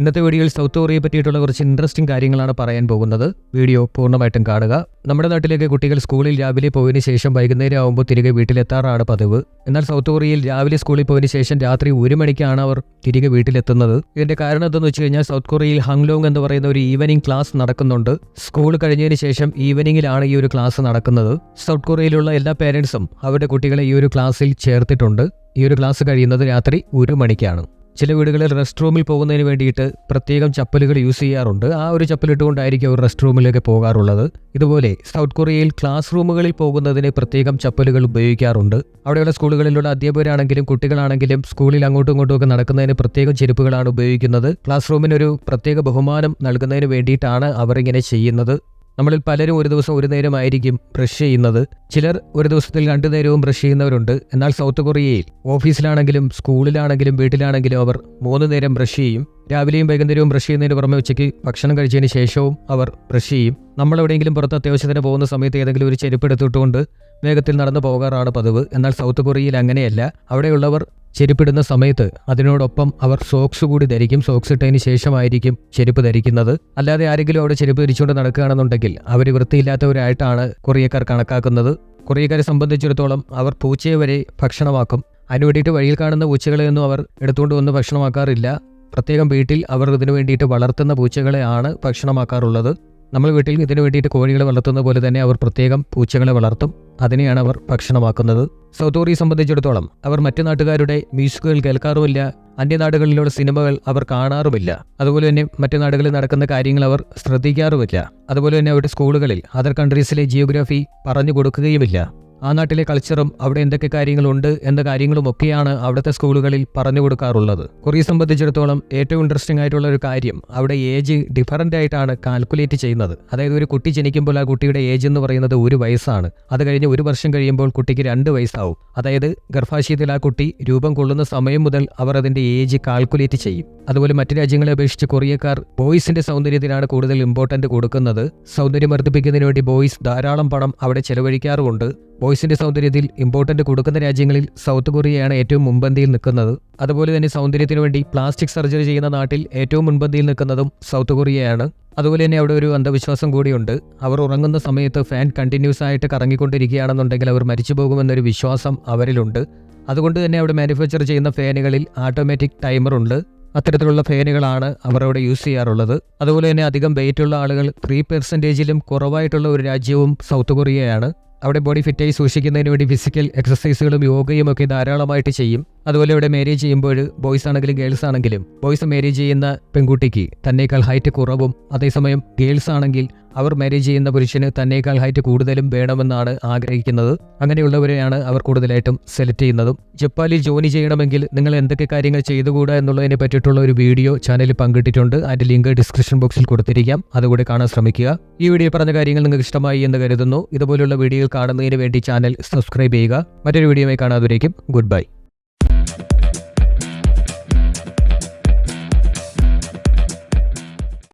ഇന്നത്തെ വീഡിയോയിൽ സൗത്ത് കൊറിയയെ പറ്റിയിട്ടുള്ള കുറച്ച് ഇൻട്രസ്റ്റിംഗ് കാര്യങ്ങളാണ് പറയാൻ പോകുന്നത്. വീഡിയോ പൂർണമായിട്ടും കാണുക. നമ്മുടെ നാട്ടിലേക്ക് കുട്ടികൾ സ്കൂളിൽ രാവിലെ പോയതിനു ശേഷം വൈകുന്നേരം ആകുമ്പോൾ തിരികെ വീട്ടിലെത്താറാണ് പതിവ്. എന്നാൽ സൗത്ത് കൊറിയയിൽ രാവിലെ സ്കൂളിൽ പോയതിനു ശേഷം രാത്രി ഒരു മണിക്കാണ് അവർ തിരികെ വീട്ടിലെത്തുന്നത്. ഇതിന്റെ കാരണം എന്തെന്ന് വെച്ച് കഴിഞ്ഞാൽ സൗത്ത് കൊറിയയിൽ ഹങ്ലോങ് എന്ന് പറയുന്ന ഒരു ഈവനിങ് ക്ലാസ് നടക്കുന്നുണ്ട്. സ്കൂൾ കഴിഞ്ഞതിന് ശേഷം ഈവനിങ്ങിലാണ് ഈ ഒരു ക്ലാസ് നടക്കുന്നത്. സൗത്ത് കൊറിയയിലുള്ള എല്ലാ പേരൻസും അവരുടെ കുട്ടികളെ ഈ ഒരു ക്ലാസ്സിൽ ചേർത്തിട്ടുണ്ട്. ഈ ഒരു ക്ലാസ് കഴിയുന്നത് രാത്രി ഒരു മണിക്കാണ്. ചില വീടുകളിൽ റെസ്റ്റ് റൂമിൽ പോകുന്നതിന് വേണ്ടിയിട്ട് പ്രത്യേകം ചപ്പലുകൾ യൂസ് ചെയ്യാറുണ്ട്. ആ ഒരു ചപ്പലിട്ടുകൊണ്ടായിരിക്കും അവർ റെസ്റ്റ് റൂമിലേക്ക് പോകാറുള്ളത്. ഇതുപോലെ സൗത്ത് കൊറിയയിൽ ക്ലാസ് റൂമുകളിൽ പോകുന്നതിന് പ്രത്യേകം ചപ്പലുകൾ ഉപയോഗിക്കാറുണ്ട്. അവിടെയുള്ള സ്കൂളുകളിലുള്ള അധ്യാപകരാണെങ്കിലും കുട്ടികളാണെങ്കിലും സ്കൂളിൽ അങ്ങോട്ടും ഇങ്ങോട്ടും ഒക്കെ നടക്കുന്നതിന് പ്രത്യേകം ചെരുപ്പുകളാണ് ഉപയോഗിക്കുന്നത്. ക്ലാസ് റൂമിനൊരു പ്രത്യേക ബഹുമാനം നൽകുന്നതിന് വേണ്ടിയിട്ടാണ് അവർ ഇങ്ങനെ ചെയ്യുന്നത്. നമ്മളിൽ പലരും ഒരു ദിവസം ഒരു നേരമായിരിക്കും ബ്രഷ് ചെയ്യുന്നത്. ചിലർ ഒരു ദിവസത്തിൽ രണ്ടു നേരവും ബ്രഷ് ചെയ്യുന്നവരുണ്ട്. എന്നാൽ സൗത്ത് കൊറിയയിൽ ഓഫീസിലാണെങ്കിലും സ്കൂളിലാണെങ്കിലും വീട്ടിലാണെങ്കിലും അവർ മൂന്ന് നേരം ബ്രഷ് ചെയ്യും. രാവിലെയും വൈകുന്നേരവും ബ്രഷ് ചെയ്യുന്നതിന് പുറമെ ഉച്ചയ്ക്ക് ഭക്ഷണം കഴിച്ചതിന് ശേഷവും അവർ ബ്രഷ് ചെയ്യും. നമ്മൾ എവിടെയെങ്കിലും പുറത്ത് അത്യാവശ്യത്തിന് പോകുന്ന സമയത്ത് ഏതെങ്കിലും ഒരു ചെരുപ്പ് എടുത്തിട്ടുകൊണ്ട് വേഗത്തിൽ നടന്നു പോകാറാണ് പതിവ്. എന്നാൽ സൗത്ത് കൊറിയയിൽ അങ്ങനെയല്ല. അവിടെയുള്ളവർ ചെരുപ്പിടുന്ന സമയത്ത് അതിനോടൊപ്പം അവർ സോക്സ് കൂടി ധരിക്കും. സോക്സ് ഇട്ടതിന് ശേഷമായിരിക്കും ചെരുപ്പ് ധരിക്കുന്നത്. അല്ലാതെ ആരെങ്കിലും അവിടെ ചെരുപ്പ് ധരിച്ചുകൊണ്ട് നടക്കുകയാണെന്നുണ്ടെങ്കിൽ അവർ വൃത്തിയില്ലാത്തവരായിട്ടാണ് കൊറിയക്കാർ കണക്കാക്കുന്നത്. കൊറിയക്കാരെ സംബന്ധിച്ചിടത്തോളം അവർ പൂച്ചയെ വരെ ഭക്ഷണമാക്കും. അതിനു വേണ്ടിയിട്ട് വഴിയിൽ കാണുന്ന പൂച്ചകളെയൊന്നും അവർ എടുത്തുകൊണ്ട് വന്ന് ഭക്ഷണമാക്കാറില്ല. പ്രത്യേകം വീട്ടിൽ അവർ ഇതിനു വേണ്ടിയിട്ട് വളർത്തുന്ന പൂച്ചകളെയാണ് ഭക്ഷണമാക്കാറുള്ളത്. നമ്മൾ വീട്ടിൽ ഇതിനു വേണ്ടിയിട്ട് കോഴികളെ വളർത്തുന്ന പോലെ തന്നെ അവർ പ്രത്യേകം പൂച്ചകളെ വളർത്തും. അതിനെയാണ് അവർ ഭക്ഷണമാക്കുന്നത്. സൗത്ത് കൊറിയയെ സംബന്ധിച്ചിടത്തോളം അവർ മറ്റു നാട്ടുകാരുടെ മ്യൂസിക്കുകൾ കേൾക്കാറുമില്ല. അന്യനാടുകളിലുള്ള സിനിമകൾ അവർ കാണാറുമില്ല. അതുപോലെ തന്നെ മറ്റു നാടുകളിൽ നടക്കുന്ന കാര്യങ്ങൾ അവർ ശ്രദ്ധിക്കാറുമില്ല. അതുപോലെ തന്നെ അവരുടെ സ്കൂളുകളിൽ അതർ കൺട്രീസിലെ ജിയോഗ്രാഫി പറഞ്ഞു കൊടുക്കുകയുമില്ല. ആ നാട്ടിലെ കൾച്ചറും അവിടെ എന്തൊക്കെ കാര്യങ്ങളുണ്ട് എന്ന കാര്യങ്ങളും ഒക്കെയാണ് അവിടുത്തെ സ്കൂളുകളിൽ പറഞ്ഞു കൊടുക്കാറുള്ളത്. കൊറിയെ സംബന്ധിച്ചിടത്തോളം ഏറ്റവും ഇൻട്രസ്റ്റിംഗ് ആയിട്ടുള്ള ഒരു കാര്യം അവിടെ ഏജ് ഡിഫറന്റ് ആയിട്ടാണ് കാൽക്കുലേറ്റ് ചെയ്യുന്നത്. അതായത് ഒരു കുട്ടി ജനിക്കുമ്പോൾ ആ കുട്ടിയുടെ ഏജ് എന്ന് പറയുന്നത് ഒരു വയസ്സാണ്. അത് കഴിഞ്ഞ് ഒരു വർഷം കഴിയുമ്പോൾ കുട്ടിക്ക് രണ്ട് വയസ്സാവും. അതായത് ഗർഭാശയത്തിൽ ആ കുട്ടി രൂപം കൊള്ളുന്ന സമയം മുതൽ അവർ അതിന്റെ ഏജ് കാൽക്കുലേറ്റ് ചെയ്യും. അതുപോലെ മറ്റു രാജ്യങ്ങളെ അപേക്ഷിച്ച് കൊറിയക്കാർ ബോയ്സിന്റെ സൗന്ദര്യത്തിനാണ് കൂടുതൽ ഇമ്പോർട്ടന്റ് കൊടുക്കുന്നത്. സൗന്ദര്യം വർദ്ധിപ്പിക്കുന്നതിന് വേണ്ടി ബോയ്സ് ധാരാളം പണം അവിടെ ചെലവഴിക്കാറുമുണ്ട്. ബോയ്സിന്റെ സൗന്ദര്യത്തിൽ ഇമ്പോർട്ടന്റ് കൊടുക്കുന്ന രാജ്യങ്ങളിൽ സൗത്ത് കൊറിയയാണ് ഏറ്റവും മുൻപന്തിയിൽ നിൽക്കുന്നത്. അതുപോലെ തന്നെ സൗന്ദര്യത്തിന് വേണ്ടി പ്ലാസ്റ്റിക് സർജറി ചെയ്യുന്ന നാട്ടിൽ ഏറ്റവും മുൻപന്തിയിൽ നിൽക്കുന്നതും സൗത്ത് കൊറിയയാണ്. അതുപോലെ തന്നെ അവിടെ ഒരു അന്ധവിശ്വാസം കൂടിയുണ്ട്. അവർ ഉറങ്ങുന്ന സമയത്ത് ഫാൻ കണ്ടിന്യൂസ് ആയിട്ട് കറങ്ങിക്കൊണ്ടിരിക്കുകയാണെന്നുണ്ടെങ്കിൽ അവർ മരിച്ചു പോകുമെന്നൊരു വിശ്വാസം അവരിലുണ്ട്. അതുകൊണ്ട് തന്നെ അവിടെ മാനുഫാക്ചർ ചെയ്യുന്ന ഫാനുകളിൽ ഓട്ടോമാറ്റിക് ടൈമർ ഉണ്ട്. അത്തരത്തിലുള്ള ഫാനുകളാണ് അവർ അവിടെ യൂസ് ചെയ്യാറുള്ളത്. അതുപോലെ തന്നെ അധികം വെയിറ്റുള്ള ആളുകൾ ത്രീ പെർസെന്റേജിലും കുറവായിട്ടുള്ള ഒരു രാജ്യവും സൗത്ത് കൊറിയയാണ്. അവിടെ ബോഡി ഫിറ്റായി സൂക്ഷിക്കുന്നതിന് വേണ്ടി ഫിസിക്കൽ എക്സസൈസുകളും യോഗയും ഒക്കെ ധാരാളമായിട്ട് ചെയ്യും. അതുപോലെ ഇവിടെ മാരേജ് ചെയ്യുമ്പോൾ ബോയ്സ് ആണെങ്കിലും ഗേൾസ് ആണെങ്കിലും ബോയ്സ് മാരേജ് ചെയ്യുന്ന പെൺകുട്ടിക്ക് തന്നേക്കാൾ ഹൈറ്റ് കുറവും. അതേസമയം ഗേൾസ് ആണെങ്കിൽ അവർ മാരേജ് ചെയ്യുന്ന പുരുഷന് തന്നേക്കാൾ ഹൈറ്റ് കൂടുതലും വേണമെന്നാണ് ആഗ്രഹിക്കുന്നത്. അങ്ങനെയുള്ളവരെയാണ് അവർ കൂടുതലായിട്ടും സെലക്ട് ചെയ്യുന്നതും. ജപ്പാനിൽ ജോലി ചെയ്യണമെങ്കിൽ നിങ്ങൾ എന്തൊക്കെ കാര്യങ്ങൾ ചെയ്തുകൂടാ എന്നുള്ളതിനെ പറ്റിയിട്ടുള്ള ഒരു വീഡിയോ ചാനലിൽ പങ്കിട്ടിട്ടുണ്ട്. അതിന്റെ ലിങ്ക് ഡിസ്ക്രിപ്ഷൻ ബോക്സിൽ കൊടുത്തിരിക്കാം. അതുകൂടി കാണാൻ ശ്രമിക്കുക. ഈ വീഡിയോ പറഞ്ഞ കാര്യങ്ങൾ നിങ്ങൾക്ക് ഇഷ്ടമായി എന്ന് കരുതുന്നു. ഇതുപോലുള്ള വീഡിയോകൾ കാണുന്നതിന് വേണ്ടി ചാനൽ സബ്സ്ക്രൈബ് ചെയ്യുക. മറ്റൊരു വീഡിയോയുമായി കാണാതുരേക്കും ഗുഡ് ബൈ